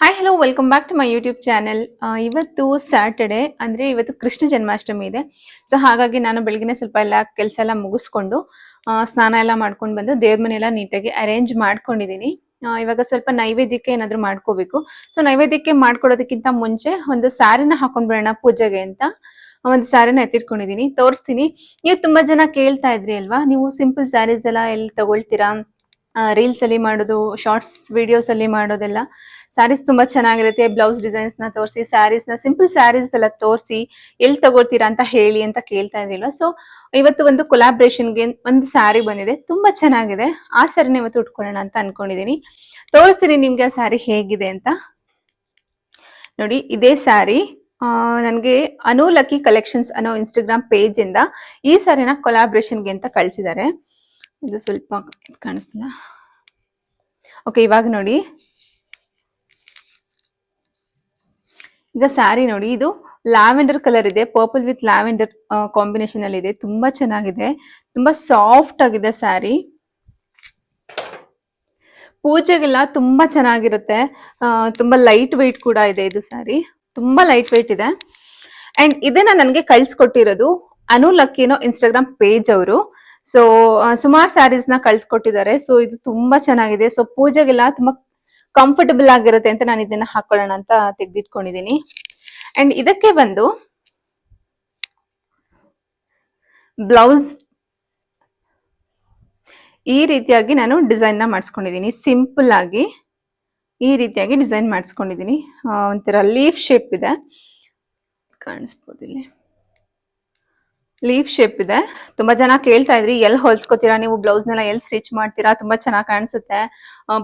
Hi hello welcome back to my YouTube channel ಇವತ್ತು Saturday ಅಂದರೆ ಇವತ್ತು ಕೃಷ್ಣ ಜನ್ಮಾಷ್ಟಮಿ ಇದೆ. ಸೊ ಹಾಗಾಗಿ ನಾನು ಬೆಳಗ್ಗೆ ಸ್ವಲ್ಪ ಎಲ್ಲ ಕೆಲಸ ಎಲ್ಲ ಮುಗಿಸ್ಕೊಂಡು ಸ್ನಾನ ಎಲ್ಲ ಮಾಡ್ಕೊಂಡು ಬಂದು ದೇವ್ರ ಮನೆಯೆಲ್ಲ ನೀಟಾಗಿ ಅರೇಂಜ್ ಮಾಡ್ಕೊಂಡಿದ್ದೀನಿ ಇವಾಗ ಸ್ವಲ್ಪ ನೈವೇದ್ಯಕ್ಕೆ ಏನಾದರೂ ಮಾಡ್ಕೋಬೇಕು. ಸೊ ನೈವೇದ್ಯಕ್ಕೆ ಮಾಡ್ಕೊಡೋದಕ್ಕಿಂತ ಮುಂಚೆ ಒಂದು ಸ್ಯಾರಿನ ಹಾಕೊಂಡ್ ಬರೋಣ, ಪೂಜೆಗೆ ಅಂತ. ಒಂದು ಸ್ಯಾರಿನ ಎತ್ತಿಟ್ಕೊಂಡಿದ್ದೀನಿ ತೋರಿಸ್ತೀನಿ. ನೀವು ತುಂಬಾ ಜನ ಕೇಳ್ತಾ ಇದ್ರಿ ಅಲ್ವಾ? ನೀವು ಸಿಂಪಲ್ ಸ್ಯಾರೀಸ್ ಎಲ್ಲ ಎಲ್ಲಿ ತಗೊಳ್ತೀರಾ? ರೀಲ್ಸ್ ಅಲ್ಲಿ ಮಾಡೋದು ಶಾರ್ಟ್ಸ್ ವಿಡಿಯೋಸ್ ಅಲ್ಲಿ ಮಾಡೋದೆಲ್ಲ. ಸ್ಯಾರೀಸ್ ತುಂಬಾ ಚೆನ್ನಾಗಿರುತ್ತೆ ಬ್ಲೌಸ್ ಡಿಸೈನ್ಸ್ನ ತೋರಿಸಿ ಸ್ಯಾರೀಸ್ನ ಸಿಂಪಲ್ ಸ್ಯಾರೀಸ್ ಎಲ್ಲ ತೋರಿಸಿ ಎಲ್ಲಿ ತಗೋತೀರಾ ಅಂತ ಹೇಳಿ ಅಂತ ಕೇಳ್ತಾ ಇದ್ರಿಲ್ಲ ಸೊ ಇವತ್ತು ಒಂದು ಕೊಲಾಬ್ರೇಷನ್ಗೆ ಒಂದು ಸ್ಯಾರಿ ಬಂದಿದೆ, ತುಂಬಾ ಚೆನ್ನಾಗಿದೆ. ಆ ಸ್ಯಾರಿನ ಇವತ್ತು ಉಟ್ಕೊಳ್ಳೋಣ ಅಂತ ಅನ್ಕೊಂಡಿದೀನಿ. ತೋರಿಸ್ತೀನಿ ನಿಮ್ಗೆ ಆ ಸ್ಯಾರಿ ಹೇಗಿದೆ ಅಂತ. ನೋಡಿ, ಇದೇ ಸ್ಯಾರಿ ನನಗೆ ಅನು ಲಕ್ಕಿ ಕಲೆಕ್ಷನ್ಸ್ ಅನ್ನೋ ಇನ್ಸ್ಟಾಗ್ರಾಮ್ ಪೇಜ್ ಇಂದ ಈ ಸ್ಯಾರಿನ ಕೊಲಾಬ್ರೇಷನ್ಗೆ ಅಂತ ಕಳಿಸಿದ್ದಾರೆ. ಇದು ಸ್ವಲ್ಪ ಕಾಣಿಸ್ತಿಲ್ಲ. ಓಕೆ ಇವಾಗ ನೋಡಿ. ಈಗ ಸ್ಯಾರಿ ನೋಡಿ, ಇದು ಲ್ಯಾವೆಂಡರ್ ಕಲರ್ ಇದೆ ಪರ್ಪಲ್ ವಿತ್ ಲ್ಯಾವೆಂಡರ್ ಕಾಂಬಿನೇಷನ್ ಅಲ್ಲಿ ಇದೆ. ತುಂಬಾ ಚೆನ್ನಾಗಿದೆ. ತುಂಬಾ ಸಾಫ್ಟ್ ಆಗಿದೆ ಸ್ಯಾರಿ ಪೂಜೆಗೆಲ್ಲ ತುಂಬಾ ಚೆನ್ನಾಗಿರುತ್ತೆ. ತುಂಬಾ ಲೈಟ್ ವೆಯ್ಟ್ ಕೂಡ ಇದೆ ಇದು ಸ್ಯಾರಿ ತುಂಬಾ ಲೈಟ್ ವೆಯ್ಟ್ ಇದೆ. ಅಂಡ್ ಇದನ್ನ ನನಗೆ ಕಳ್ಸಿಕೊಟ್ಟಿರೋದು ಅನು ಲಕ್ಕಿನೋ ಇನ್ಸ್ಟಾಗ್ರಾಮ್ ಪೇಜ್ ಅವರು. ಸೊ ಸುಮಾರು ಸ್ಯಾರೀಸ್ನ ಕಳ್ಸಿಕೊಟ್ಟಿದ್ದಾರೆ. ಸೊ ಇದು ತುಂಬಾ ಚೆನ್ನಾಗಿದೆ. ಸೊ ಪೂಜೆಗೆಲ್ಲ ತುಂಬಾ ಕಂಫರ್ಟಬಲ್ ಆಗಿರುತ್ತೆ ಅಂತ ನಾನು ಇದನ್ನ ಹಾಕೊಳ್ಳೋಣ ಅಂತ ತೆಗೆದಿಟ್ಕೊಂಡಿದ್ದೀನಿ ಅಂಡ್ ಇದಕ್ಕೆ ಬಂದು ಬ್ಲೌಸ್ ಈ ರೀತಿಯಾಗಿ ನಾನು ಡಿಸೈನ್ನ ಮಾಡಿಸ್ಕೊಂಡಿದ್ದೀನಿ ಸಿಂಪಲ್ ಆಗಿ ಈ ರೀತಿಯಾಗಿ ಡಿಸೈನ್ ಮಾಡಿಸ್ಕೊಂಡಿದ್ದೀನಿ ಒಂಥರ ಲೀಫ್ ಶೇಪ್ ಇದೆ. ಕಾಣಿಸ್ಬೋದು ಇಲ್ಲಿ. ಲೀಫ್ ಶೇಪ್ ಇದೆ. ತುಂಬಾ ಜನ ಕೇಳ್ತಾ ಇದ್ರಿ ಎಲ್ಲಿ ಹೊಲ್ಸ್ಕೊತೀರಾ? ನೀವು ಬ್ಲೌಸ್ನೆಲ್ಲ ಎಲ್ಲಿ ಸ್ಟಿಚ್ ಮಾಡ್ತೀರಾ? ತುಂಬಾ ಚೆನ್ನಾಗಿ ಕಾಣಿಸುತ್ತೆ.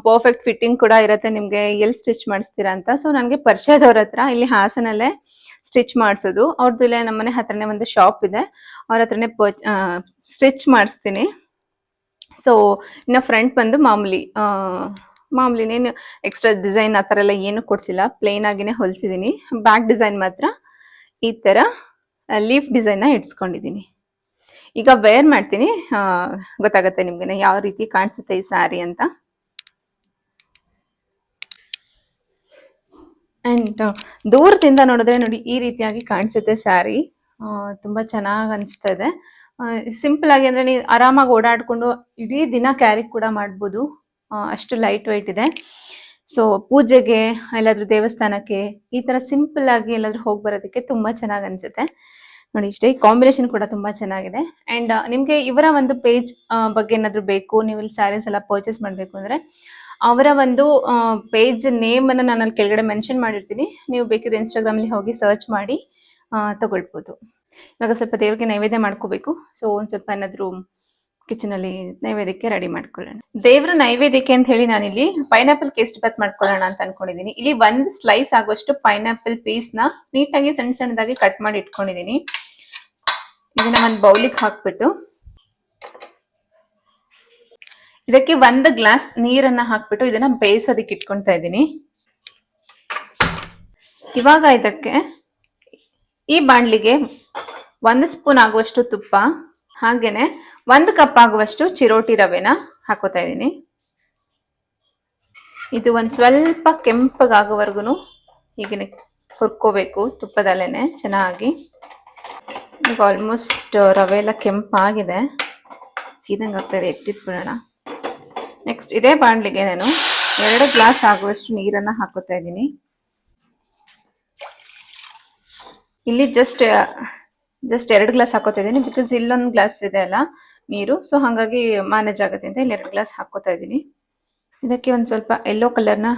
ಪರ್ಫೆಕ್ಟ್ ಫಿಟ್ಟಿಂಗ್ ಕೂಡ ಇರುತ್ತೆ ನಿಮ್ಗೆ ಎಲ್ಲಿ ಸ್ಟಿಚ್ ಮಾಡಿಸ್ತೀರಾ ಅಂತ. ಸೊ ನನಗೆ ಪರಿಚಯದವ್ರ ಹತ್ರ, ಇಲ್ಲಿ ಹಾಸನಲ್ಲೇ ಸ್ಟಿಚ್ ಮಾಡಿಸೋದು. ಅವ್ರದ್ದು ಇಲ್ಲೇ ನಮ್ಮನೆ ಹತ್ರನೇ ಒಂದು ಶಾಪ್ ಇದೆ. ಅವ್ರ ಹತ್ರನೇ ಸ್ಟಿಚ್ ಮಾಡಿಸ್ತೀನಿ. ಸೊ ಇನ್ನು ಫ್ರಂಟ್ ಬಂದು ಮಾಮೂಲಿ ಮಾಮೂಲಿ ಇನ್ನೇನು ಎಕ್ಸ್ಟ್ರಾ ಡಿಸೈನ್ ಆ ಥರ ಎಲ್ಲ ಏನು ಕೊಡ್ಸಿಲ್ಲ. ಪ್ಲೇನ್ ಆಗಿನೇ ಹೊಲಿಸಿದ್ದೀನಿ ಬ್ಯಾಕ್ ಡಿಸೈನ್ ಮಾತ್ರ ಈ ಥರ. ಲೀಫ್ ಡಿಸೈನ್ನ ಇಡ್ಸ್ಕೊಂಡಿದ್ದೀನಿ ಈಗ ವೇರ್ ಮಾಡ್ತೀನಿ. ಗೊತ್ತಾಗುತ್ತೆ ನಿಮ್ಗೆ ಯಾವ ರೀತಿ ಕಾಣಿಸುತ್ತೆ ಈ ಸ್ಯಾರಿ ಅಂತ. ಆ್ಯಂಡ್ ದೂರದಿಂದ ನೋಡಿದ್ರೆ ನೋಡಿ ಈ ರೀತಿಯಾಗಿ ಕಾಣಿಸುತ್ತೆ ಸ್ಯಾರಿ ತುಂಬಾ ಚೆನ್ನಾಗಿ ಅನಿಸ್ತಾ ಇದೆ ಸಿಂಪಲ್ ಆಗಿ ಅಂದ್ರೆ ನೀವು ಆರಾಮಾಗಿ ಓಡಾಡಿಕೊಂಡು ಇಡೀ ದಿನ ಕ್ಯಾರಿ ಕೂಡ ಮಾಡ್ಬೋದು. ಅಷ್ಟು ಲೈಟ್ ವೈಟ್ ಇದೆ. ಸೊ ಪೂಜೆಗೆ, ಎಲ್ಲಾದ್ರೂ ದೇವಸ್ಥಾನಕ್ಕೆ ಈ ತರ ಸಿಂಪಲ್ ಆಗಿ ಎಲ್ಲಾದ್ರೂ ಹೋಗಿ ಬರೋದಕ್ಕೆ ತುಂಬಾ ಚೆನ್ನಾಗಿ ಅನ್ಸುತ್ತೆ. ನೋಡಿ, ಇಷ್ಟೇ ಕಾಂಬಿನೇಷನ್ ಕೂಡ ತುಂಬಾ ಚೆನ್ನಾಗಿದೆ. ಅಂಡ್ ನಿಮ್ಗೆ ಇವರ ಒಂದು ಪೇಜ್ ಬಗ್ಗೆ ಏನಾದ್ರು ಬೇಕು, ನೀವು ಇಲ್ಲಿ ಸ್ಯಾರೀಸ್ ಎಲ್ಲ ಪರ್ಚೇಸ್ ಮಾಡಬೇಕು ಅಂದ್ರೆ, ಅವರ ಒಂದು ಪೇಜ್ ನೇಮ್ ಅನ್ನ ನಾನು ಅಲ್ಲಿ ಕೆಳಗಡೆ ಮೆನ್ಷನ್ ಮಾಡಿರ್ತೀನಿ. ನೀವು ಬೇಕಿದ್ರೆ ಇನ್ಸ್ಟಾಗ್ರಾಮ್ ಅಲ್ಲಿ ಹೋಗಿ ಸರ್ಚ್ ಮಾಡಿ ತಗೊಳ್ಬೋದು. ಇವಾಗ ಸ್ವಲ್ಪ ದೇವ್ರಿಗೆ ನೈವೇದ್ಯ ಮಾಡ್ಕೋಬೇಕು. ಸೊ ಒಂದ್ ಸ್ವಲ್ಪ ಏನಾದ್ರು ಕಿಚನ್ ಅಲ್ಲಿ ನೈವೇದ್ಯಕ್ಕೆ ರೆಡಿ ಮಾಡ್ಕೊಳ್ಳೋಣ. ದೇವ್ರ ನೈವೇದ್ಯಕ್ಕೆ ಅಂತ ಹೇಳಿ ನಾನಿಲ್ಲಿ ಪೈನಾಪಲ್ ಕೇಸ್ಟ್ ಬತ್ ಮಾಡ್ಕೊಳ್ಳೋಣ ಅಂತ ಅನ್ಕೊಂಡಿದೀನಿ. ಇಲ್ಲಿ ಒಂದ್ ಸ್ಲೈಸ್ ಆಗುವಷ್ಟು ಪೈನಾಪಲ್ ಪೀಸ್ನ ನೀಟಾಗಿ ಸಣ್ಣ ಸಣ್ಣದಾಗಿ ಕಟ್ ಮಾಡಿ ಇಟ್ಕೊಂಡಿದೀನಿ. ಇದನ್ನ ಒಂದ್ ಬೌಲಿಗೆ ಹಾಕ್ಬಿಟ್ಟು ಇದಕ್ಕೆ ಒಂದು ಗ್ಲಾಸ್ ನೀರನ್ನ ಹಾಕ್ಬಿಟ್ಟು ಇದನ್ನ ಬೇಯಿಸೋದಕ್ಕೆ ಇಟ್ಕೊಂತಾ ಇದ್ದೀನಿ. ಇವಾಗ ಇದಕ್ಕೆ ಈ ಬಾಣ್ಲಿಗೆ ಒಂದು ಸ್ಪೂನ್ ಆಗುವಷ್ಟು ತುಪ್ಪ, ಹಾಗೇನೆ ಒಂದು ಕಪ್ ಆಗುವಷ್ಟು ಚಿರೋಟಿ ರವೆನ ಹಾಕೋತಾ ಇದ್ದೀನಿ. ಇದು ಒಂದು ಸ್ವಲ್ಪ ಕೆಂಪಗಾಗೋವರೆಗೂ ಈಗಿನ ಹುರ್ಕೋಬೇಕು ತುಪ್ಪದಲ್ಲೇ ಚೆನ್ನಾಗಿ. ಈಗ ಆಲ್ಮೋಸ್ಟ್ ರವೆ ಎಲ್ಲ ಕೆಂಪಾಗಿದೆ. ಸೀದಂಗೆ ಆಗ್ತದೆ ಎತ್ತಿಟ್ಬಿಡೋಣ. ನೆಕ್ಸ್ಟ್ ಇದೇ ಬಾಣಲಿಗೆ ನಾನು ಎರಡು ಗ್ಲಾಸ್ ಆಗುವಷ್ಟು ನೀರನ್ನು ಹಾಕೋತಾ ಇದ್ದೀನಿ. ಇಲ್ಲಿ ಜಸ್ಟ್ ಜಸ್ಟ್ ಎರಡು ಗ್ಲಾಸ್ ಹಾಕೋತಾ ಇದ್ದೀನಿ ಬಿಕಾಸ್ ಇಲ್ಲೊಂದು ಗ್ಲಾಸ್ ಇದೆ ಅಲ್ಲ. ನೀರು. ಸೊ ಹಾಗಾಗಿ ಮ್ಯಾನೇಜ್ ಆಗುತ್ತೆ ಅಂತ ಇಲ್ಲಿ ಎರಡು ಗ್ಲಾಸ್ ಹಾಕೋತಾ ಇದ್ದೀನಿ. ಇದಕ್ಕೆ ಒಂದು ಸ್ವಲ್ಪ ಯೆಲ್ಲೋ ಕಲರ್ನ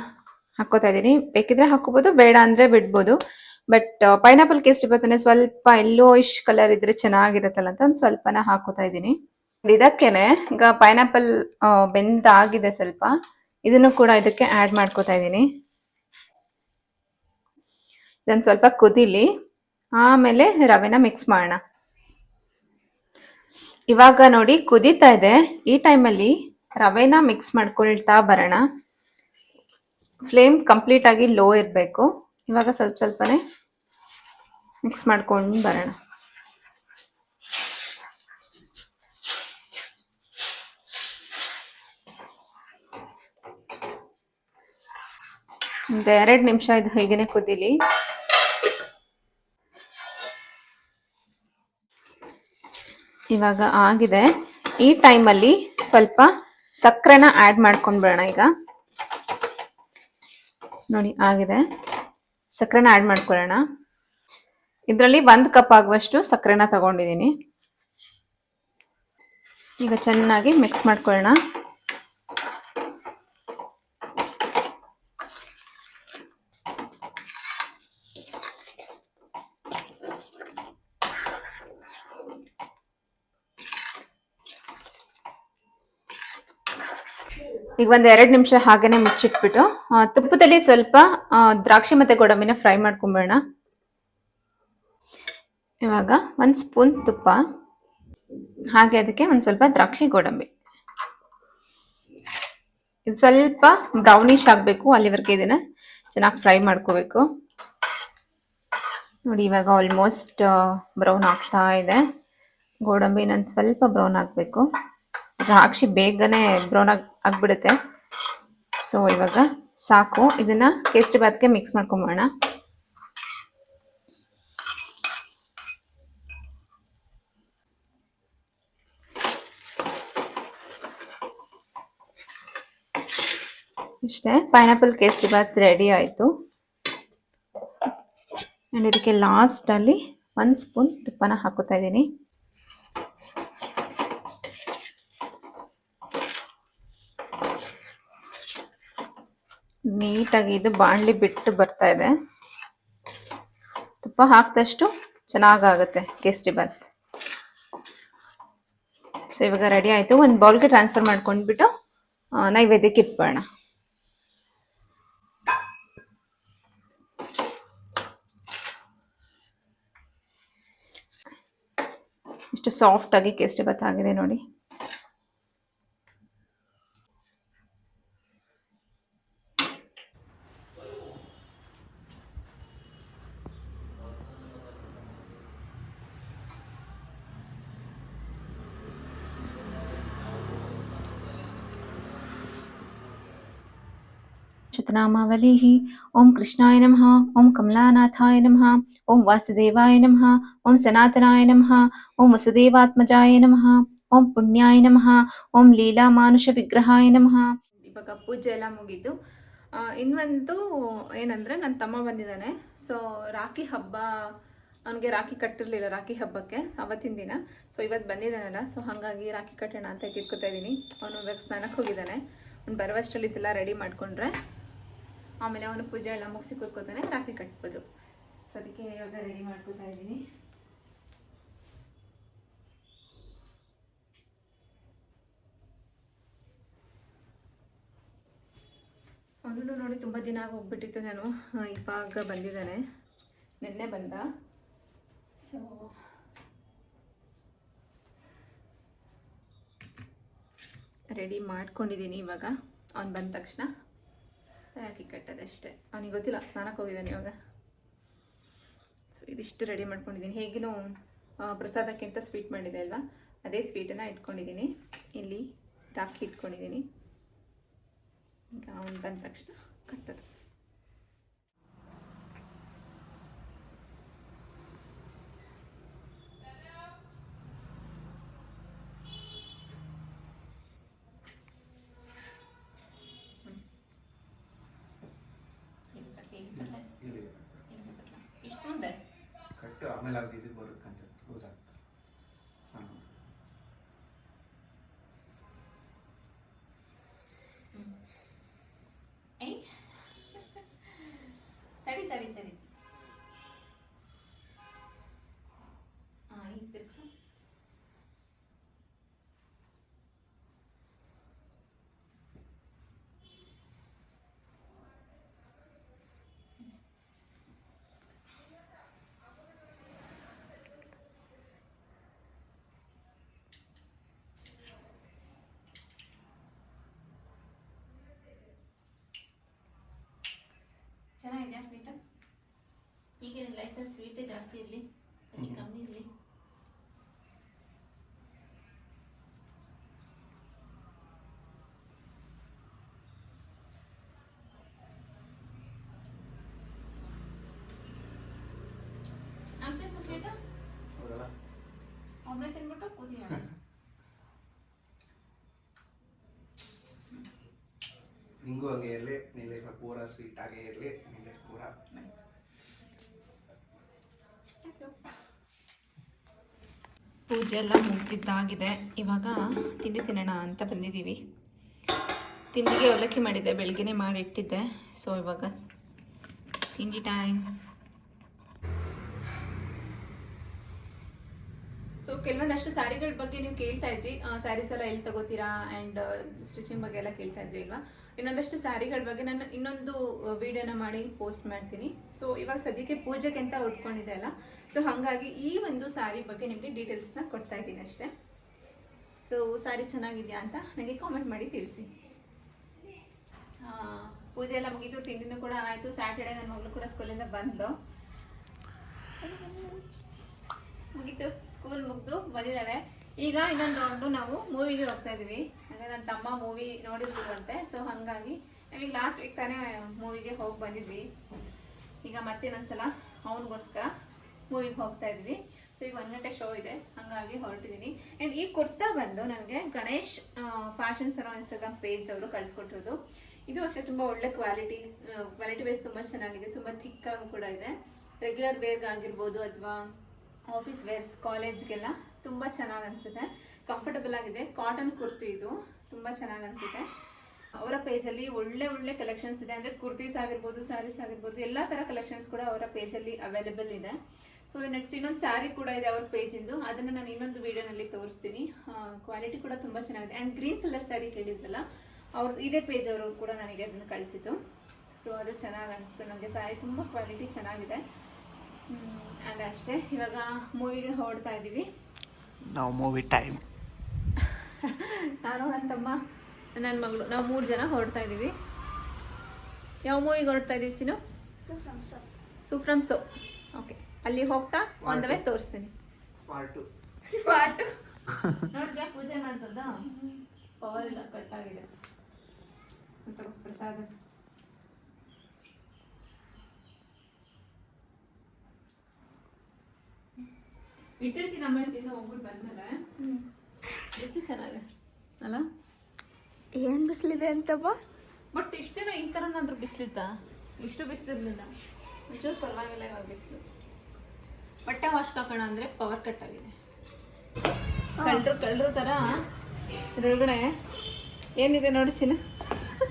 ಹಾಕೋತಾ ಇದ್ದೀನಿ. ಬೇಕಿದ್ರೆ ಹಾಕೋಬೋದು ಬೇಡ ಅಂದರೆ ಬಿಡ್ಬೋದು. ಬಟ್ ಪೈನಾಪಲ್ ಕೇಸರಿ ಬರ್ತಾನೆ. ಸ್ವಲ್ಪ ಯೆಲ್ಲೋ ಇಶ್ ಕಲರ್ ಇದ್ರೆ ಚೆನ್ನಾಗಿರುತ್ತಲ್ಲ ಅಂತ ಒಂದು ಸ್ವಲ್ಪನ ಹಾಕೋತಾ ಇದ್ದೀನಿ. ಇದಕ್ಕೇನೆ ಈಗ ಪೈನಾಪಲ್ ಬೆಂದಾಗಿದೆ ಸ್ವಲ್ಪ. ಇದನ್ನು ಕೂಡ ಇದಕ್ಕೆ ಆ್ಯಡ್ ಮಾಡ್ಕೋತಾ ಇದ್ದೀನಿ. ಇದನ್ನು ಸ್ವಲ್ಪ ಕುದಿಲಿ. ಆಮೇಲೆ ರವೆನ ಮಿಕ್ಸ್ ಮಾಡೋಣ. ಇವಾಗ ನೋಡಿ ಕುದೀತಾ ಇದೆ. ಈ ಟೈಮಲ್ಲಿ ರವೆನ ಮಿಕ್ಸ್ ಮಾಡ್ಕೊಳ್ತಾ ಬರೋಣ. ಫ್ಲೇಮ್ ಕಂಪ್ಲೀಟ್ ಆಗಿ ಲೋ ಇರಬೇಕು. ಇವಾಗ ಸ್ವಲ್ಪ ಸ್ವಲ್ಪನೇ ಮಿಕ್ಸ್ ಮಾಡ್ಕೊಂಡು ಬರೋಣ. ಒಂದ್ ಎರಡು ನಿಮಿಷ ಇದು ಹೀಗೇನೆ ಕುದೀಲಿ. ಇವಾಗ ಆಗಿದೆ. ಈ ಟೈಮಲ್ಲಿ ಸ್ವಲ್ಪ ಸಕ್ಕರೆನ ಆ್ಯಡ್ ಮಾಡ್ಕೊಂಡ್ಬಿಡೋಣ ಈಗ. ನೋಡಿ, ಆಗಿದೆ. ಸಕ್ಕರೆನ ಆ್ಯಡ್ ಮಾಡ್ಕೊಳ್ಳೋಣ. ಇದರಲ್ಲಿ ಒಂದು ಕಪ್ ಆಗುವಷ್ಟು ಸಕ್ಕರೆನ ತಗೊಂಡಿದ್ದೀನಿ. ಈಗ ಚೆನ್ನಾಗಿ ಮಿಕ್ಸ್ ಮಾಡ್ಕೊಳ್ಳೋಣ. ಈಗ ಒಂದು ಎರಡು ನಿಮಿಷ ಹಾಗೇನೆ ಮುಚ್ಚಿಟ್ಬಿಟ್ಟು ತುಪ್ಪದಲ್ಲಿ ಸ್ವಲ್ಪ ದ್ರಾಕ್ಷಿ ಮತ್ತೆ ಗೋಡಂಬಿನ ಫ್ರೈ ಮಾಡ್ಕೊಂಬೋಣ ಇವಾಗ ಒಂದು ಸ್ಪೂನ್ ತುಪ್ಪ, ಹಾಗೆ ಅದಕ್ಕೆ ಒಂದ್ ಸ್ವಲ್ಪ ದ್ರಾಕ್ಷಿ ಗೋಡಂಬಿ. ಇದು ಸ್ವಲ್ಪ ಬ್ರೌನಿಶ್ ಆಗಬೇಕು, ಅಲ್ಲಿವರೆಗೆ ಇದನ್ನ ಚೆನ್ನಾಗಿ ಫ್ರೈ ಮಾಡ್ಕೋಬೇಕು. ನೋಡಿ, ಇವಾಗ ಆಲ್ಮೋಸ್ಟ್ ಬ್ರೌನ್ ಆಗ್ತಾ ಇದೆ. ಗೋಡಂಬಿ ಇನ್ನೊಂದು ಸ್ವಲ್ಪ ಬ್ರೌನ್ ಆಗಬೇಕು. ದ್ರಾಕ್ಷಿ ಬೇಗನೆ ಬ್ರೌನ್ ಆಗಿ ಆಗ್ಬಿಡುತ್ತೆ. ಸೊ ಇವಾಗ ಸಾಕು. ಇದನ್ನ ಕೇಸರಿ ಬಾತ್ಗೆ ಮಿಕ್ಸ್ ಮಾಡ್ಕೊಂಬೋಣ ಇಷ್ಟೇ ಪೈನಾಪಲ್ ಕೇಸರಿ ಬಾತ್ ರೆಡಿ ಆಯಿತು. ಆ್ಯಂಡ್ ಇದಕ್ಕೆ ಲಾಸ್ಟಲ್ಲಿ ಒಂದು ಸ್ಪೂನ್ ತುಪ್ಪನ ಹಾಕೋತಾ ಇದ್ದೀನಿ. ನೀಟಾಗಿ ಇದು ಬಾಣಲಿ ಬಿಟ್ಟು ಬರ್ತಾ ಇದೆ. ತುಪ್ಪ ಹಾಕಿದಷ್ಟು ಚೆನ್ನಾಗಾಗುತ್ತೆ ಕೇಸರಿ ಬಾತ್ ಸೊ ಇವಾಗ ರೆಡಿ ಆಯಿತು. ಒಂದು ಬೌಲ್ಗೆ ಟ್ರಾನ್ಸ್ಫರ್ ಮಾಡ್ಕೊಂಡ್ಬಿಟ್ಟು ನೈವೇದ್ಯಕ್ಕೆ ಇಟ್ಬೋಣ. ಇಷ್ಟು ಸಾಫ್ಟಾಗಿ ಕೇಸರಿ ಬಾತ್ ಆಗಿದೆ ನೋಡಿ. ಶತನಾಮಾವಲಿः ಓಂ ಕೃಷ್ಣಾಯ ನಮಃ ಓಂ ಕಮಲಾನಾಥಾಯ ನಮಃ ಓಂ ವಾಸುದೇವಾಯ ನಮಃ ಓಂ ಸನಾತನಾಯ ನಮಃ ಓಂ ವಸುದೇವಾತ್ಮಜಾಯ ನಮಃ ಓಂ ಪುಣ್ಯಾಯ ನಮಃ ಓಂ ಲೀಲಾ ಮಾನುಷ ವಿಗ್ರಹಾಯ ನಮಃ ಇವಾಗ ಪೂಜೆ ಎಲ್ಲ ಮುಗಿತು. ಇನ್ನೊಂದು ಏನಂದರೆ ನನ್ನ ತಮ್ಮ ಬಂದಿದ್ದಾನೆ. ಸೊ ರಾಖಿ ಹಬ್ಬ, ಅವನಿಗೆ ರಾಖಿ ಕಟ್ಟಿರಲಿಲ್ಲ ರಾಖಿ ಹಬ್ಬಕ್ಕೆ ಅವತ್ತಿನ ದಿನ. ಸೊ ಇವತ್ತು ಬಂದಿದ್ದಾನಲ್ಲ. ಸೊ ಹಾಗಾಗಿ ರಾಖಿ ಕಟ್ಟೋಣ ಅಂತ ಕೇಳ್ಕೊತಾ ಇದೀನಿ ಅವನು ಇವಾಗ ಸ್ನಾನಕ್ಕೆ ಹೋಗಿದ್ದಾನೆ. ಅವ್ನು ಬರುವಷ್ಟರಲ್ಲಿ ಇದೆಲ್ಲ ರೆಡಿ ಮಾಡಿಕೊಂಡ್ರೆ. ಆಮೇಲೆ ಅವನು ಪೂಜೆ ಎಲ್ಲ ಮುಗಿಸಿ ಕೂತ್ಕೋತಾನೆ ರಾಖಿ ಕಟ್ಬೋದು. ಸೊ ಅದಕ್ಕೆ ಇವಾಗ ರೆಡಿ ಮಾಡ್ಕೋತಾ ಇದ್ದೀನಿ. ಅವನು ನೋಡಿ ತುಂಬ ದಿನ ಆಗಿ ಹೋಗ್ಬಿಟ್ಟಿತ್ತು ನಾನು. ಇವಾಗ ಬಂದಿದ್ದಾನೆ. ನಿನ್ನೆ ಬಂದ. ಸೊ ರೆಡಿ ಮಾಡ್ಕೊಂಡಿದ್ದೀನಿ ಇವಾಗ. ಅವ್ನು ಬಂದ ತಕ್ಷಣ. ರಾಖಿ ಕಟ್ಟೋದಷ್ಟೇ ಅವನಿಗೆ ಗೊತ್ತಿಲ್ಲ, ಸ್ನಾನಕ್ಕೆ ಹೋಗಿದ್ದಾನೆ ಇವಾಗ. ಸೊ ಇದಿಷ್ಟು ರೆಡಿ ಮಾಡ್ಕೊಂಡಿದ್ದೀನಿ. ಹೇಗಿನೂ ಪ್ರಸಾದಕ್ಕಿಂತ ಸ್ವೀಟ್ ಮಾಡಿದೆ ಅಲ್ವಾ? ಅದೇ ಸ್ವೀಟನ್ನು ಇಟ್ಕೊಂಡಿದ್ದೀನಿ. ಇಲ್ಲಿ ರಾಖಿ ಇಟ್ಕೊಂಡಿದ್ದೀನಿ. ಈಗ ಅವ್ನು ಬಂದ ತಕ್ಷಣ ಕಟ್ಟೋದು ಇಲ್ಲಿ ಇಷ್ಟು ಮುಂದೆ ಕಟ್ಟು ಆಮೇಲೆ ಅದು ಇದು ಬರುತ್ತಂತೆ ಲೂಸ್ ಆಗ್ತದೆ ಹಾಂ ಐ ತಡಿ ತಡಿ ತಡಿ ಹಾಂ ಈಗ ತಿರ್ಗ್ಸು ಚೆನ್ನಾಗಿದೆಯಾ ಸ್ವೀಟು ಈಗಿನ ಲೈಫಲ್ಲಿ ಸ್ವೀಟೇ ಜಾಸ್ತಿ ಇರಲಿ ಅಲ್ಲಿ ಕಮ್ಮಿ ಇರಲಿ ಹಂಗೆ ಇರಲಿ ನಿನ್ನ ಲೈಫ್ ಪೂರ ಸ್ವೀಟ್ ಆಗೇ ಇರಲಿ ನಿನ್ನ ಲೈಫ್ ಪೂರ ಪೂಜೆ ಎಲ್ಲ ಮುಗ್ದಿದ್ದಾಗಿದೆ. ಇವಾಗ ತಿಂಡಿ ತಿನ್ನೋಣ ಅಂತ ಬಂದಿದ್ದೀವಿ. ತಿಂಡಿಗೆ ಅವಲಕ್ಕಿ ಮಾಡಿದ್ದೆ, ಬೆಳಗ್ಗೆನೆ ಮಾಡಿಟ್ಟಿದ್ದೆ ಸೊ ಇವಾಗ ತಿಂಡಿ ಟೈಮ್ ಕೆಲವೊಂದಷ್ಟು ಸ್ಯಾರಿಗಳ ಬಗ್ಗೆ ನೀವು ಕೇಳ್ತಾ ಇದ್ರಿ. ಸ್ಯಾರೀಸ್ ಎಲ್ಲ ಎಲ್ಲಿ ತಗೋತೀರಾ? ಅಂಡ್ ಸ್ಟಿಚಿಂಗ್ ಬಗ್ಗೆ ಎಲ್ಲ ಕೇಳ್ತಾ ಇದ್ರಿ ಅಲ್ವಾ? ಇನ್ನೊಂದಷ್ಟು ಸ್ಯಾರಿಗಳ ಬಗ್ಗೆ ನಾನು ಇನ್ನೊಂದು ವಿಡಿಯೋನ ಮಾಡಿ ಪೋಸ್ಟ್ ಮಾಡ್ತೀನಿ. ಸೊ ಇವಾಗ ಸದ್ಯಕ್ಕೆ ಪೂಜೆಗೆ ಅಂತ ಉಟ್ಕೊಂಡಿದೆ ಅಲ್ಲ? ಸೊ ಹಾಗಾಗಿ ಈ ಒಂದು ಸ್ಯಾರಿ ಬಗ್ಗೆ ನಿಮಗೆ ಡೀಟೇಲ್ಸ್ನ ಕೊಡ್ತಾ ಇದ್ದೀನಿ ಅಷ್ಟೇ. ಸೊ ಸ್ಯಾರಿ ಚೆನ್ನಾಗಿದೆಯಾ ಅಂತ ನನಗೆ ಕಾಮೆಂಟ್ ಮಾಡಿ ತಿಳಿಸಿ. ಪೂಜೆ ಎಲ್ಲ ಮುಗೀತು, ತಿಂಡಿನೂ ಕೂಡ ಆಯಿತು. ಸ್ಯಾಟರ್ಡೆ ನನ್ನ ಮಗಳು ಕೂಡ ಸ್ಕೂಲಿಂದ ಬಂದ್ಲು. ಮುಗೀತು. ಸ್ಕೂಲ್ ಮುಗಿದು ಬಂದಿದ್ದಾಳೆ. ಈಗ ಇನ್ನೊಂದು ರೌಂಡು ನಾವು ಮೂವಿಗೆ ಹೋಗ್ತಾ ಇದೀವಿ ಅಂದರೆ ನನ್ನ ತಮ್ಮ ಮೂವಿ ನೋಡಿರ್ತೀವಂತೆ ಸೊ ಹಾಗಾಗಿ ನಾವೀಗ ಲಾಸ್ಟ್ ವೀಕ್ ತಾನೇ ಮೂವಿಗೆ ಹೋಗಿ ಬಂದಿದ್ವಿ. ಈಗ ಮತ್ತೆ ಇನ್ನೊಂದ್ಸಲ ಅವನಿಗೋಸ್ಕರ ಮೂವಿಗೆ ಹೋಗ್ತಾ ಇದ್ವಿ ಸೊ ಈಗ ಒಂದು ಗಂಟೆ ಶೋ ಇದೆ. ಹಾಗಾಗಿ ಹೊರಟಿದ್ದೀನಿ ಆ್ಯಂಡ್ ಈ ಕುರ್ತಾ ಬಂದು ನನಗೆ ಗಣೇಶ್ ಫ್ಯಾಷನ್ಸ್ ಅನ್ನೋ ಇನ್ಸ್ಟಾಗ್ರಾಮ್ ಪೇಜ್ ಅವರು ಕಳಿಸ್ಕೊಟ್ಟಿರೋದು. ಇದು ಅಷ್ಟೇ ತುಂಬ ಒಳ್ಳೆ ಕ್ವಾಲಿಟಿ ಕ್ವಾಲಿಟಿ ವೈಸ್ ತುಂಬ ಚೆನ್ನಾಗಿದೆ. ತುಂಬ ಥಿಕ್ಕಾಗೂ ಕೂಡ ಇದೆ. ರೆಗ್ಯುಲರ್ ವೇರ್ಗೆ ಆಗಿರ್ಬೋದು ಅಥವಾ ಆಫೀಸ್ ವೇರ್ಸ್ ಕಾಲೇಜ್ಗೆಲ್ಲ ತುಂಬ ಚೆನ್ನಾಗಿ ಅನಿಸುತ್ತೆ ಕಂಫರ್ಟಬಲ್ ಆಗಿದೆ. ಕಾಟನ್ ಕುರ್ತಿ ಇದು ತುಂಬ ಚೆನ್ನಾಗಿ ಅನಿಸುತ್ತೆ ಅವರ ಪೇಜಲ್ಲಿ ಒಳ್ಳೆ ಒಳ್ಳೆ ಕಲೆಕ್ಷನ್ಸ್ ಇದೆ. ಅಂದರೆ ಕುರ್ತೀಸ್ ಆಗಿರ್ಬೋದು ಸ್ಯಾರೀಸ್ ಆಗಿರ್ಬೋದು, ಎಲ್ಲ ಥರ ಕಲೆಕ್ಷನ್ಸ್ ಕೂಡ ಅವರ ಪೇಜಲ್ಲಿ ಅವೈಲೇಬಲ್ ಇದೆ. ಸೊ ನೆಕ್ಸ್ಟ್ ಇನ್ನೊಂದು ಸ್ಯಾರಿ ಕೂಡ ಇದೆ ಅವ್ರ ಪೇಜಿಂದು ಅದನ್ನು ನಾನು ಇನ್ನೊಂದು ವೀಡಿಯೋನಲ್ಲಿ ತೋರಿಸ್ತೀನಿ. ಕ್ವಾಲಿಟಿ ಕೂಡ ತುಂಬ ಚೆನ್ನಾಗಿದೆ. ಆ್ಯಂಡ್ ಗ್ರೀನ್ ಕಲರ್ ಸ್ಯಾರಿ ಕೇಳಿದ್ರಲ್ಲ ಅವ್ರ ಇದೇ ಪೇಜ್ ಅವರು ಕೂಡ ನನಗೆ ಅದನ್ನು ಕಳಿಸಿತು ಸೊ ಅದು ಚೆನ್ನಾಗಿ ಅನಿಸ್ತು ನನಗೆ ಸ್ಯಾರಿ ತುಂಬ ಕ್ವಾಲಿಟಿ ಚೆನ್ನಾಗಿದೆ. ಅಷ್ಟೇ ಇವಾಗ ಮೂವಿಗೆ ಹೊರಡ್ತಾ ಇದ್ದೀವಿ ನಾವು ಮೂವಿ ಟೈಮ್. ನಾನು ನನ್ನ ತಮ್ಮ ನನ್ನ ಮಗಳು ನಾವು ಮೂರು ಜನ ಹೊರಡ್ತಾ ಇದ್ದೀವಿ ಯಾವ ಮೂವಿಗೆ ಹೊರಡ್ತಾ ಇದ್ದೀವಿ ಚಿನ್ನು? ಸುಫ್ರಮ್ ಸೊ. ಓಕೆ ಅಲ್ಲಿ ಹೋಗ್ತಾ ಒಂದವೇ ತೋರಿಸ್ತೀನಿ. ಪಾರ್ಟು ಪಾಟು ನೋಡಿದ್ಯಾ? ಪೂಜೆ ಮಾಡ್ತದ ಪವರ್ ಎಲ್ಲ ಕಟ್ ಆಗಿದೆ. ಅಂತ ಪ್ರಸಾದ. ಇಟ್ಟಿರ್ತೀನಿ ಆಮೇಲೆ ದಿನ ಹೋಗ್ಬಿಟ್ಟು ಬಂದ್ಮೇಲೆ. ಎಷ್ಟು ಚೆನ್ನಾಗಿದೆ. ಅಲ್ಲ? ಏನ್ ಬಿಸಿಲಿದೆ ಅಂತಪ್ಪ? ಬಟ್ ಇಷ್ಟೇನೋ ಈ ಥರನಾದ್ರೂ ಬಿಸಿಲಿತ್ತ? ಇಷ್ಟು ಬಿಸಿಲಿರ್ಲಿಲ್ಲ. ಒಂಚೂರು ಪರವಾಗಿಲ್ಲ ಇವಾಗ ಬಿಸಿಲು. ಬಟ್ಟೆ ವಾಶ್ ಹಾಕೋಣ ಅಂದರೆ ಪವರ್ ಕಟ್ ಆಗಿದೆ. ಕಳ್ಳರು ಕಳ್ಳರು ಥರ ಇದ್ರೊಳಗಡೆ ಏನಿದೆ ನೋಡಿ ಚಿನ್ನ?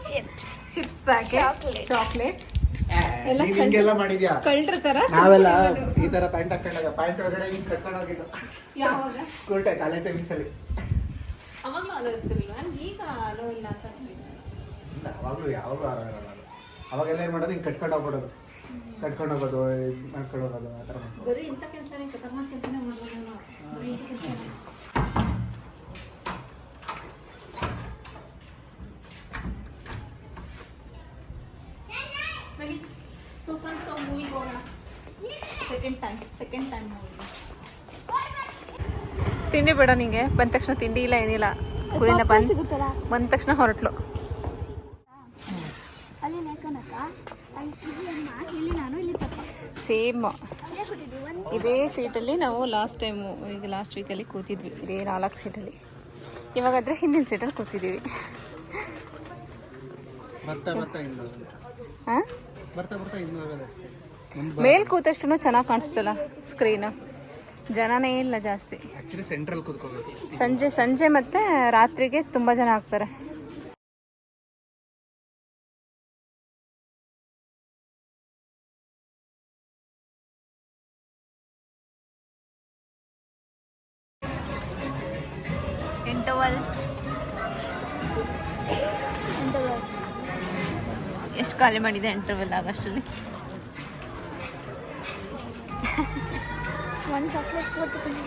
Chips chips packet. ಚಾಕ್ಲೇಟ್ ಹಿಂಗೆಲ್ಲ ಮಾಡಿದ್ಯಾ? ಕಳ್ಳರ ತರ ನಾವೆಲ್ಲ ಈ ತರ ಪ್ಯಾಂಟ್ ಹಾಕೊಂಡಾಗ ಪ್ಯಾಂಟ್ ಒಳಗಡೆ ಹಿಂಗ್ ಕಟ್ಕೊಂಡು ಹೋಗಿದ್ದು ಯಾವಾಗ? ಸ್ಕೂಲ್ ಟೈಮ್ ಕಾಲೇಜ್ ಟೈಮಿಂಗ್ಸ್ ಅಲ್ಲಿ ಅವಾಗಲೂ ಅಲೋ ಇರ್ತಿರ್ಲಿಲ್ಲ ಈಗ ಅಲೋ ಇಲ್ಲ ಅಂತ. ಇಲ್ಲ ಅವಾಗ್ಲೂ ಯಾವಾಗಲೂ ಅವಾಗೆಲ್ಲ ಏನು ಮಾಡೋದು? ಹಿಂಗ್ ಕಟ್ಕೊಂಡು ಹೋಗ್ಬಿಡೋದು. ಕಟ್ಕೊಂಡು ಹೋಗೋದು ಇದ್ ಮಾಡ್ಕೊಂಡು ಹೋಗೋದು ಆ ಥರ ಮಾಡ್ಕೊಂಡು ಬರೀ ಇಂಥ ಕೆಲಸನೇ ಖತರ್ನಾಕ್ ಕೆಲಸನೇ ಮಾಡ್ಬೋದು ನಾವು ಬರೀ ಇಂಥ ಕೆಲಸನೇ ನಗಿ ಸೊ ಫ್ರೆಂಡ್ಸ್ ಮೂವಿಗೆ ಹೋಗೋಣ ಸೆಕೆಂಡ್ ಟೈಮ್ ತಿಂಡಿ ಬೇಡ ನಿಂಗೆ. ಬಂದ ತಕ್ಷಣ ತಿಂಡಿ ಇಲ್ಲ ಏನಿಲ್ಲ. ಸ್ಕೂಲಿಂದ ಬಂದು ಸಿಗುತ್ತಲ್ಲ? ಬಂದ ತಕ್ಷಣ ಹೊರಟ್ಲು. ಸೇಮ್ ಇದೇ ಸೀಟಲ್ಲಿ ನಾವು ಲಾಸ್ಟ್ ಟೈಮು ಈಗ ಲಾಸ್ಟ್ ವೀಕಲ್ಲಿ ಕೂತಿದ್ವಿ. ಇದೇ ನಾಲ್ಕು ಸೀಟಲ್ಲಿ ಇವಾಗಾದರೆ ಹಿಂದಿನ ಸೀಟಲ್ಲಿ ಕೂತಿದ್ದೀವಿ. ಬರ್ತಾ ಬರ್ತಾ ಇನ್ನು ಹಾಂ? ಮೇಲ್ ಕೂತಷ್ಟು ಚೆನ್ನಾಗಿ ಕಾಣಿಸ್ತಲ್ಲ ಸ್ಕ್ರೀನ್ ಜನನೇ ಇಲ್ಲ ಜಾಸ್ತಿ. ಸೆಂಟ್ರಲ್ ಸಂಜೆ ಸಂಜೆ ಮತ್ತೆ ರಾತ್ರಿಗೆ ತುಂಬಾ ಜನ ಆಗ್ತಾರೆ. ಇಂಟರ್ವಲ್ ಎಷ್ಟು ಖಾಲಿ ಮಾಡಿದೆ ಇಂಟರ್ವೆಲ್ ಆಗಷ್ಟಲ್ಲಿ? ಒಂದು ಚಾಕ್ಲೇಟ್ ಕೊಡ್ತೀನಿ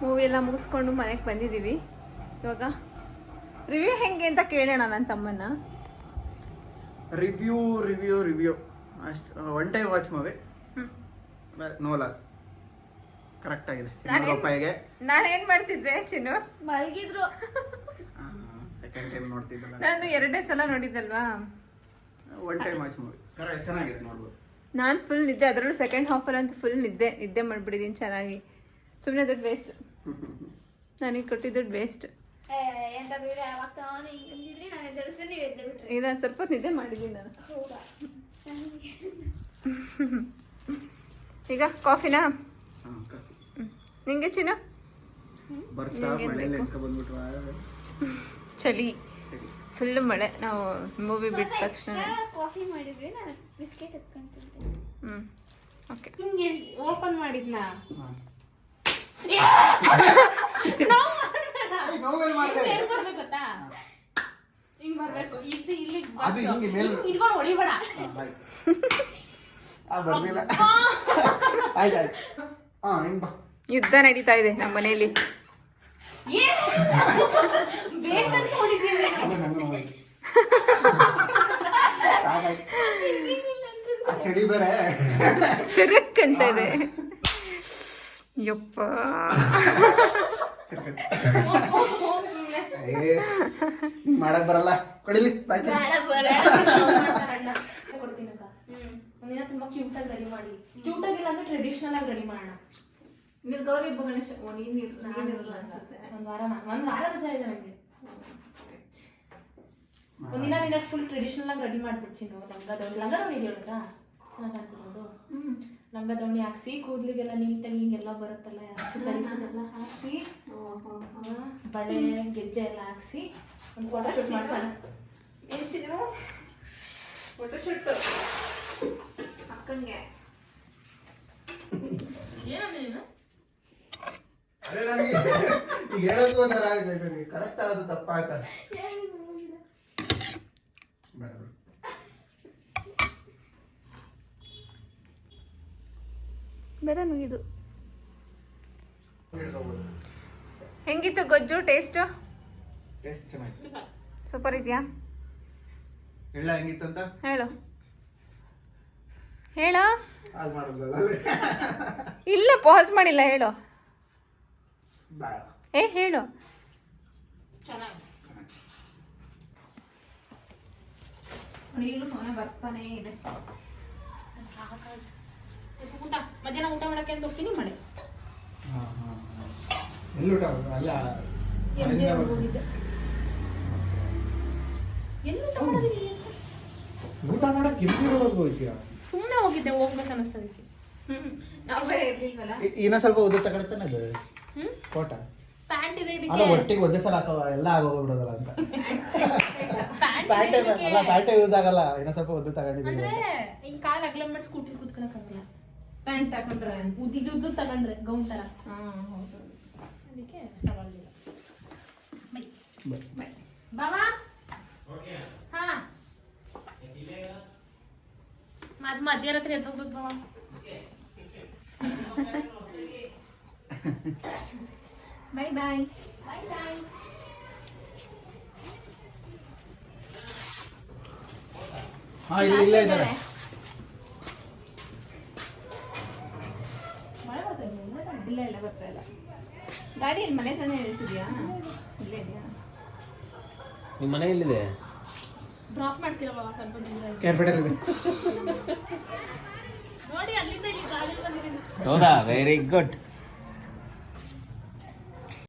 ಮೂವಿ ಎಲ್ಲ ಮುಗಿಸ್ಕೊಂಡು ಮನೆಗೆ ಬಂದಿದ್ದೀವಿ ಇವಾಗ ರಿವ್ಯೂ ಹೆಂಗೆ ಅಂತ ಕೇಳೋಣ ನನ್ನ ತಮ್ಮನ್ನ. ರಿವ್ಯೂ ರಿವ್ಯೂ ರಿವ್ಯೂ ಅಷ್ಟು one time watch movie. No loss correct ಆಗಿದೆ. ನಾನೇನ್- ರೂಪಾಯಿಗೆ. ನಾನು ಏನು ಮಾಡ್ತಿದ್ದೆ ಚಿನ್ನು? ಮಲಗಿದ್ರು. ಸೆಕೆಂಡ್ ಟೈಮ್ ನೋಡ್ತಿದ್ದೆ ನಾನು ಎರಡೇ ಸಲ ನೋಡಿದ್ದಲ್ವಾ? One time watch movie correct ಚೆನ್ನಾಗಿದೆ ನೋಡ್ಬೋದು. ನಾನು ಫುಲ್ ನಿದ್ದೆ ಅದರಲ್ಲೂ ಸೆಕೆಂಡ್ ಹಾಫಲ್ಲಿ ಅಂತೂ ಫುಲ್ ನಿದ್ದೆ ನಿದ್ದೆ ಮಾಡಿಬಿಟ್ಟಿದ್ದೀನಿ ಚೆನ್ನಾಗಿ. ಸುಮ್ಮನೆ ದುಡ್ಡು ವೇಸ್ಟ್ ನನಗೆ ಕೊಟ್ಟಿದ್ದು ದುಡ್ಡು ವೇಸ್ಟ್ ಇಲ್ಲ ಸ್ವಲ್ಪ ನಿದ್ದೆ ಮಾಡಿದ್ದೀನಿ ನಾನು. ಈಗ ಕಾಫಿನಾ ನಿಂಗೆ ಚಿನ್ನ? ಚಳಿ. ಫುಲ್ ಮಳೆ. ನಾವು ಮೂವಿ ಬಿಟ್ಟ ತಕ್ಷಣ. ಕಾಫಿ ಮಾಡಿದ್ರಿ ನಾನು ಬಿಸ್ಕೆಟ್ ಎತ್ಕೊಂತಿದ್ದೆ ಹ್ಞೂ ಓಕೆ ಹಿಂಗೆ ಓಪನ್ ಮಾಡಿದ್ನಾ? ಗೊತ್ತಾ? ಹಿಂಗ್ ಬರ್ಬೇಕು ಇದು ಇಲ್ಲಿ ಅದು ಹಿಂಗೆ ಮೇಲ್ ಇಟ್ಕೊಂಡು ಹೊಡಿಬೇಡ. ಆ ಬರ್ಲಿಲ್ಲ. ಆಯ್ತು ಆಯ್ತು. ಹಾಂ ಹೆಂಗ್ ಬಾ. ಯುದ್ಧ ನಡೀತಾ ಇದೆ ನಮ್ಮ ಮನೆಯಲ್ಲಿ. ಚರಕ್ ಅಂತ ಇದೆ ಯಪ್ಪ. ಮಾಡಕ್ ಬರಲ್ಲ. ಕೊಡಿಲಿ ತುಂಬಾ ಕ್ಯೂಟ್ ಆಗಿ ರೆಡಿ ಮಾಡಿ. ಕ್ಯೂಟ್ ಆಗಿಲ್ಲ ಅಂದ್ರೆ ಟ್ರೆಡಿಷನಲ್ ಆಗಿ ರೆಡಿ ಮಾಡೋಣ. ಗೌರಿ ಹಬ್ಬ ಗಣೇಶ ಓ ನೀನ್ ನೀನಿರಲ್ಲ ನೀನ್ ಇರಲ್ಲ ಅನ್ಸುತ್ತೆ. ಒಂದು ವಾರ ಒಂದು ವಾರ ರಜಾ ಇದೆ ನನಗೆ ಒಂದಿನ ನಿನ್ನ ಫುಲ್ ಟ್ರೆಡಿಷನಲ್ ಆಗಿ ರೆಡಿ ಮಾಡ್ಬಿಡ್ತೀನಿ ಲಂಗ ದವಣಿ ಲಂಗ ದವಣಿ ಇದೆಯಲ್ಲ ಚೆನ್ನಾಗಿ ಕಾಣಿಸ್ಬೋದು ಲಂಗ ದವಣಿ ಹಾಕ್ಸಿ ಕೂದಲಿಗೆಲ್ಲ ನೀಟಾಗಿ ಹಿಂಗೆಲ್ಲ ಬರುತ್ತಲ್ಲ ಅಕ್ಸಸರೀಸ್ ಎಲ್ಲ ಹಾಕ್ಸಿ. ಬಳೆ ಗೆಜ್ಜೆ ಎಲ್ಲ ಹಾಕ್ಸಿ ಒಂದು ಫೋಟೋ ಶೂಟ್ ಮಾಡ್ಸೋಣ. ಫೋಟೋ ಶೂಟ್ ಅಕ್ಕಂಗೆ. ಏನೋ ನೀನು? ಅದೇ ನನಗೆ ಈಗ ಹೇಳೋದು ಒಂಥರ ಆಗಿದೆ ನನಗೆ ಕರೆಕ್ಟ್ ಆಗೋದು ತಪ್ಪಾಯ್ತ. ಬೇಡ ಹಿಡ್ಕೊಬೋದು. ಹೆಂಗಿತ್ತು ಗೊಜ್ಜು ಟೇಸ್ಟ್ ಟೇಸ್ಟ್ ಚೆನ್ನಾಗಿ ಸೂಪರ್ ಇದೆಯಾ? ಹೆಂಗಿತ್ತು ಅಂತ? ಹೇಳು. ಹೇಳು. ಇಲ್ಲ ಪಾಸ್ ಮಾಡಿಲ್ಲ ಹೇಳು. ಏ ಹೇಳು. ಚೆನ್ನಾಗಿ ಈಗಲೂ ಸೋನೆ ಬರ್ತಾನೆ ಇದೆ. ಊಟ ಮಧ್ಯಾಹ್ನ ಊಟ ಮಾಡಕ್ಕೆ ಅಂತ ಹೋಗ್ತೀನಿ ಮಳೆ. ಎಲ್ಲಿ ಊಟ? ಅಲ್ಲ ಮಾಡಕ್ಕೆ ಎಲ್ಲಿ ಒಳಗೆ ಹೋಗ್ತೀರಾ ಸುಮ್ಮನೆ ಹೋಗಿದ್ದೆ ಹೋಗ್ಬೇಕು ಅನ್ನಿಸ್ತದಕ್ಕೆ ನಾವು ಬೇರೆ ಇರ್ಲಿಲ್ವಲ್ಲ? ಏನೋ ಸ್ವಲ್ಪ ಉದ್ದ ತಗೊಳ್ತಾನೆ ಅದು. ಹ್ಮ್ ಕೋಟ. ಪ್ಯಾಂಟ್ ಇದೆ ಅಲ್ಲ ಇದಕ್ಕೆ ಒಟ್ಟಿಗೆ ಒಂದೇ ಸಲ ಹಾಕೋ ಎಲ್ಲ ಆಗೋಗ್ಬಿಡೋದಲ್ಲ ಅಂತ. ಪ್ಯಾಂಟ್ ಪ್ಯಾಂಟ್ ಇದೆ ಅಲ್ಲ ಇದಕ್ಕೆ. ಪ್ಯಾಂಟೇ ಯೂಸ್ ಆಗಲ್ಲ. ಇನ್ನ ಸ್ವಲ್ಪ ಒದ್ದು ತಗೊಂಡಿದ್ದೀನಿ ಅಂದ್ರೆ ಹಿಂಗ್ ಕಾಲ್ ಅಗಲ ಮಾಡಿ ಸ್ಕೂಟಿ ಆಗಲ್ಲ. ಪ್ಯಾಂಟ್ ತಗೊಂಡ್ರೆ ಉದ್ದಿದ್ದು ತಗೊಂಡ್ರೆ ಗೌನ್ ತರ. ಹಾಂ ಹೌದು. ಅದಕ್ಕೆ ತಗೊಳ್ಳಿಲ್ಲ ಬೈ. ಬಾವಾ? ಹಾ. ಮದ್ ಮಧ್ಯರಾತ್ರಿ ಎದ್ದೋಗ್ಬೇಕು ಬಾವ. ಬಾಯ್ ಬಾಯ್ ಹಾ ಇಲ್ಲ ಇಲ್ಲೇ ಇದ್ದಾರೆ ಮಳೆ ಬರ್ತಾ ಇದೆ ಇಲ್ಲ ಇಲ್ಲ ಬರ್ತಾ ಇಲ್ಲ ಗಾಡಿಯಲ್ಲಿ ಮನೆ ಹತ್ರನೇ ನಿಲ್ಸಿದ್ಯಾ ಇಲ್ಲೇ ಇದೆಯಾ ನಿಮ್ಮ ಮನೆ ಎಲ್ಲಿದೆ ಡ್ರಾಪ್ ಮಾಡ್ತೀರಾ ಬಾವ ಸ್ವಲ್ಪ ದೂರ ಇದೆ. ಕೇರ್ಪೇಟೆಲ್ಲಿದೆ ನೋಡಿ ಅಲ್ಲಿಂದ ಇಲ್ಲಿ ಗಾಡಿ ಬಂದಿದ್ದೀನಿ ಹೌದಾ ವೆರಿ ಗುಡ್